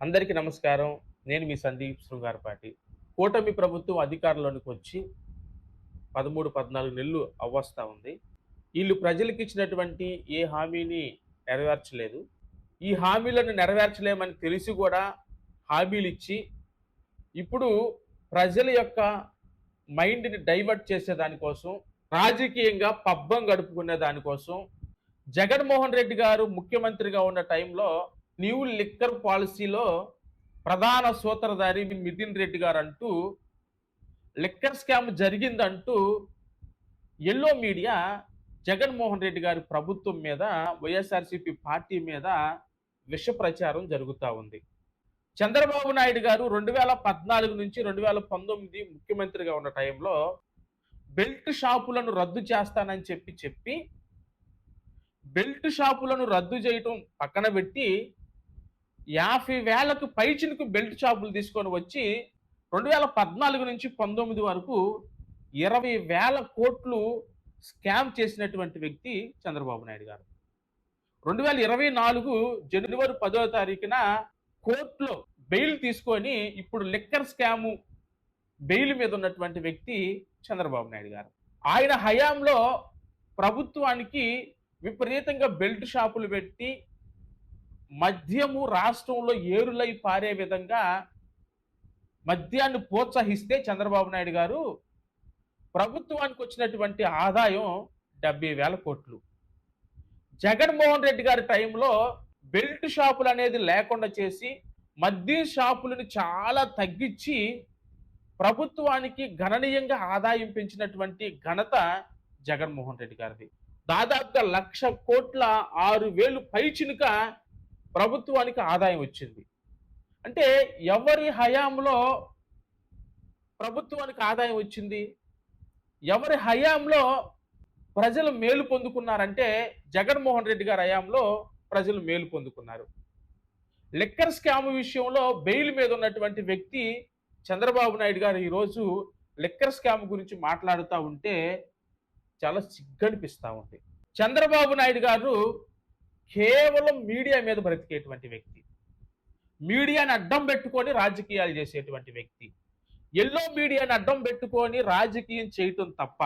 అందరికీ నమస్కారం. నేను మీ సందీప్ శృంగారపాటి కూటమి ప్రభుత్వం అధికారంలోనికి వచ్చి పదమూడు పద్నాలుగు నెలలు అవ్వస్తా ఉంది. వీళ్ళు ప్రజలకు ఇచ్చినటువంటి ఏ హామీని నెరవేర్చలేదు. ఈ హామీలను నెరవేర్చలేమని తెలిసి కూడా హామీలు ఇచ్చి ఇప్పుడు ప్రజల యొక్క మైండ్ని డైవర్ట్ చేసే దానికోసం రాజకీయంగా పబ్బం గడుపుకునే దానికోసం జగన్మోహన్ రెడ్డి గారు ముఖ్యమంత్రిగా ఉన్న టైంలో న్యూ లిక్కర్ పాలసీలో ప్రధాన సూత్రధారి మితిన్ రెడ్డి గారు అంటూ లిక్కర్ స్కామ్ జరిగిందంటూ ఎల్లో మీడియా జగన్మోహన్ రెడ్డి గారి ప్రభుత్వం మీద వైఎస్ఆర్సీపీ పార్టీ మీద విష ప్రచారం జరుగుతూ ఉంది. చంద్రబాబు నాయుడు గారు రెండు వేల పద్నాలుగు నుంచి రెండు వేల పంతొమ్మిది ముఖ్యమంత్రిగా ఉన్న టైంలో బెల్ట్ షాపులను రద్దు చేస్తానని చెప్పి చెప్పి బెల్ట్ షాపులను రద్దు చేయటం పక్కన పెట్టి యాభై వేలకు పైచిలకు బెల్ట్ షాపులు తీసుకొని వచ్చి రెండు వేల పద్నాలుగు నుంచి పంతొమ్మిది వరకు ఇరవై వేల కోట్లు స్కామ్ చేసినటువంటి వ్యక్తి చంద్రబాబు నాయుడు గారు. రెండు వేల ఇరవై నాలుగు జనవరి పదో తారీఖున కోర్టులో బెయిల్ తీసుకొని ఇప్పుడు లిక్కర్ స్కాము బెయిల్ మీద ఉన్నటువంటి వ్యక్తి చంద్రబాబు నాయుడు గారు. ఆయన హయాంలో ప్రభుత్వానికి విపరీతంగా బెల్ట్ షాపులు పెట్టి మద్యము రాష్ట్రంలో ఏరులై పారే విధంగా మద్యాన్ని ప్రోత్సహిస్తే చంద్రబాబు నాయుడు గారు ప్రభుత్వానికి వచ్చినటువంటి ఆదాయం డెబ్బై వేల కోట్లు. జగన్మోహన్ రెడ్డి గారి టైంలో బెల్ట్ షాపులు అనేది లేకుండా చేసి మద్యం షాపులను చాలా తగ్గించి ప్రభుత్వానికి గణనీయంగా ఆదాయం పెంచినటువంటి ఘనత జగన్మోహన్ రెడ్డి గారిది. దాదాపుగా లక్ష కోట్ల ఆరు వేలు పైచినుక ప్రభుత్వానికి ఆదాయం వచ్చింది. అంటే ఎవరి హయాంలో ప్రభుత్వానికి ఆదాయం వచ్చింది? ఎవరి హయాంలో ప్రజలు మేలు పొందుకున్నారంటే జగన్మోహన్ రెడ్డి గారి హయాంలో ప్రజలు మేలు పొందుకున్నారు. లిక్కర్ స్కామ్ విషయంలో బెయిల్ మీద ఉన్నటువంటి వ్యక్తి చంద్రబాబు నాయుడు గారు ఈరోజు లిక్కర్ స్కామ్ గురించి మాట్లాడుతూ ఉంటే చాలా సిగ్గనిపిస్తూ ఉంది. చంద్రబాబు నాయుడు గారు కేవలం మీడియా మీద బ్రతికేటువంటి వ్యక్తి. మీడియాని అడ్డం పెట్టుకొని రాజకీయాలు చేసేటువంటి వ్యక్తి. ఎల్లో మీడియాని అడ్డం పెట్టుకొని రాజకీయం చేయటం తప్ప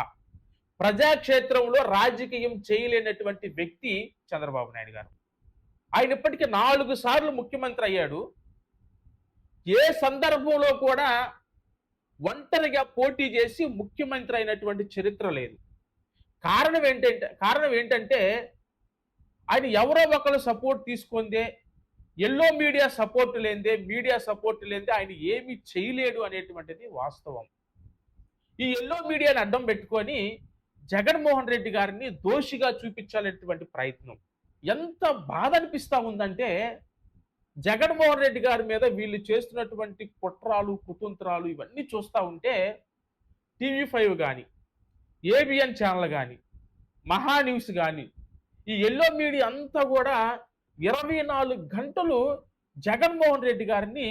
ప్రజాక్షేత్రంలో రాజకీయం చేయలేనటువంటి వ్యక్తి చంద్రబాబు నాయుడు గారు. ఆయన ఇప్పటికీ నాలుగు సార్లు ముఖ్యమంత్రి అయ్యాడు. ఏ సందర్భంలో కూడా ఒంటరిగా పోటీ చేసి ముఖ్యమంత్రి అయినటువంటి చరిత్ర లేదు. కారణం ఏంటంటే కారణం ఏంటంటే ఆయన ఎవరో ఒకరు సపోర్ట్ తీసుకుందే ఎల్లో మీడియా సపోర్ట్ లేదే మీడియా సపోర్ట్ లేదే ఆయన ఏమీ చేయలేడు అనేటువంటిది వాస్తవం. ఈ ఎల్లో మీడియాని అడ్డం పెట్టుకొని జగన్మోహన్ రెడ్డి గారిని దోషిగా చూపించాలనేటువంటి ప్రయత్నం. ఎంత బాధ అనిపిస్తూ ఉందంటే జగన్మోహన్ రెడ్డి గారి మీద వీళ్ళు చేస్తున్నటువంటి కుట్రాలు కుతంత్రాలు ఇవన్నీ చూస్తూ ఉంటే టీవీ ఫైవ్ కానీ ఏబిఎన్ ఛానల్ కానీ మహా న్యూస్ కానీ ఈ ఎల్లో మీడియా అంతా కూడా ఇరవై నాలుగు గంటలు జగన్మోహన్ రెడ్డి గారిని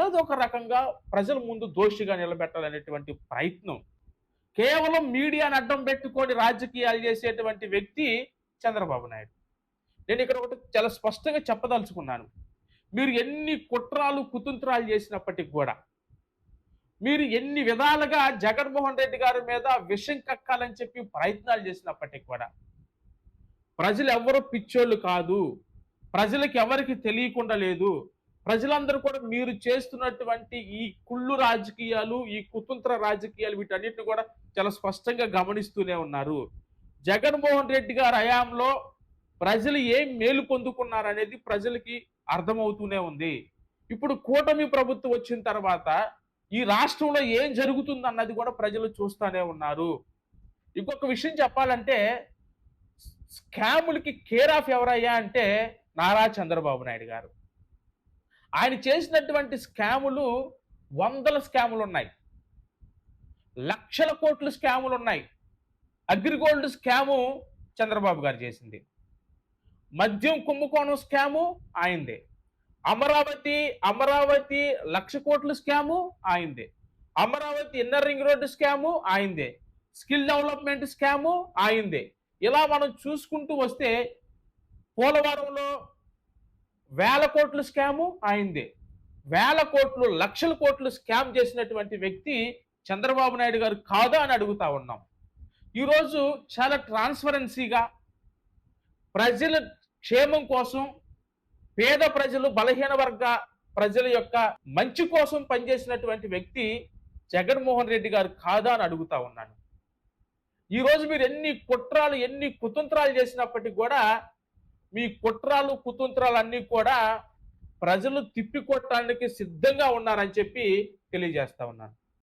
ఏదో ఒక రకంగా ప్రజల ముందు దోషిగా నిలబెట్టాలనేటువంటి ప్రయత్నం. కేవలం మీడియాను అడ్డం పెట్టుకొని రాజకీయాలు చేసేటువంటి వ్యక్తి చంద్రబాబు నాయుడు. నేను ఇక్కడ ఒకటి చాలా స్పష్టంగా చెప్పదలుచుకున్నాను. మీరు ఎన్ని కుట్రాలు కుతంత్రాలు చేసినప్పటికి కూడా మీరు ఎన్ని విధాలుగా జగన్మోహన్ రెడ్డి గారి మీద విషం కక్కాలని చెప్పి ప్రయత్నాలు చేసినప్పటికి కూడా ప్రజలు ఎవరు పిచ్చోళ్ళు కాదు. ప్రజలకు ఎవరికి తెలియకుండా లేదు. ప్రజలందరూ కూడా మీరు చేస్తున్నటువంటి ఈ కుళ్ళు రాజకీయాలు ఈ కుతంత్ర రాజకీయాలు వీటన్నిటిని కూడా చాలా స్పష్టంగా గమనిస్తూనే ఉన్నారు. జగన్మోహన్ రెడ్డి గారి హయాంలో ప్రజలు ఏం మేలు పొందుకున్నారు అనేది ప్రజలకి అర్థమవుతూనే ఉంది. ఇప్పుడు కూటమి ప్రభుత్వం వచ్చిన తర్వాత ఈ రాష్ట్రంలో ఏం జరుగుతుంది అన్నది కూడా ప్రజలు చూస్తూనే ఉన్నారు. ఇంకొక విషయం చెప్పాలంటే స్కాములకి కేర్ ఆఫ్ ఎవరయ్యా అంటే నారా చంద్రబాబు నాయుడు గారు. ఆయన చేసినటువంటి స్కాములు వందల స్కాములు ఉన్నాయి లక్షల కోట్ల స్కాములు ఉన్నాయి అగ్రిగోల్డ్ స్కాము చంద్రబాబు గారు చేసింది. మద్యం కుంభకోణం స్కాము ఆయందే. అమరావతి అమరావతి లక్ష కోట్ల scam ఆయందే. Amaravati inner ring road scam ఆయందే. Skill development scam ఆయిందే. ఇలా మనం చూసుకుంటూ వస్తే పోలవరంలో వేల కోట్లు స్కాము ఆయిందే వేల కోట్లు లక్షల కోట్లు స్కామ్ చేసినటువంటి వ్యక్తి చంద్రబాబు నాయుడు గారు కాదా అని అడుగుతా ఉన్నాం. ఈరోజు చాలా ట్రాన్స్పరెన్సీగా ప్రజల క్షేమం కోసం పేద ప్రజలు బలహీన వర్గ ప్రజల యొక్క మంచి కోసం పనిచేసినటువంటి వ్యక్తి జగన్మోహన్ రెడ్డి గారు కాదా అని అడుగుతా ఉన్నాను. ఈరోజు మీరు ఎన్ని కుట్రాలు ఎన్ని కుతంత్రాలు చేసినప్పటికీ కూడా మీ కుట్రాలు కుతంత్రాలు అన్నీ కూడా ప్రజలు తిప్పికొట్టడానికి సిద్ధంగా ఉన్నారని చెప్పి తెలియజేస్తా ఉన్నాను.